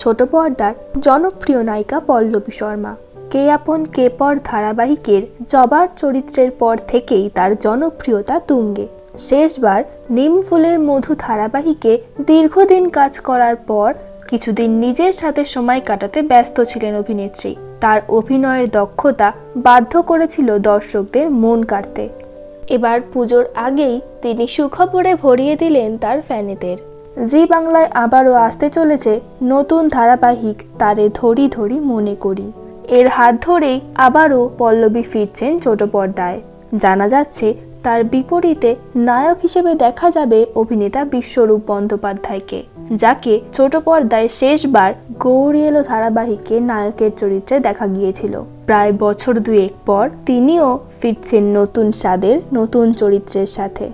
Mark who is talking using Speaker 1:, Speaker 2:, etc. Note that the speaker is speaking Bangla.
Speaker 1: ছোট পর্দার জনপ্রিয় নায়িকা পল্লবী শর্মা। কে আপন কে পর ধারাবাহিকের জবার চরিত্রের পর থেকেই তার জনপ্রিয়তা তুঙ্গে। শেষবার নিম ফুলের মধু ধারাবাহিকে দীর্ঘদিন কাজ করার পর কিছুদিন নিজের সাথে সময় কাটাতে ব্যস্ত ছিলেন অভিনেত্রী। তার অভিনয়ের দক্ষতা বাধ্য করেছিল দর্শকদের মন কাটতে এবার পুজোর আগেই তিনি সুখবরে ভরিয়ে দিলেন তার ফ্যানেদের। জি বাংলায় আবারও আসতে চলেছে নতুন ধারাবাহিক তারে ধরি ধরি মনে করি। এর হাত ধরেই আবারও পল্লবী ফিরছেন ছোট পর্দায়। জানা যাচ্ছে, তার বিপরীতে নায়ক হিসেবে দেখা যাবে অভিনেতা বিশ্বরূপ বন্দ্যোপাধ্যায়কে, যাকে ছোট পর্দায় শেষবার গৌরী এলো ধারাবাহিকে নায়কের চরিত্রে দেখা গিয়েছিল। প্রায় বছর দুয়েক পর তিনিও ফিরছেন নতুন স্বাদের, নতুন চরিত্রের সাথে।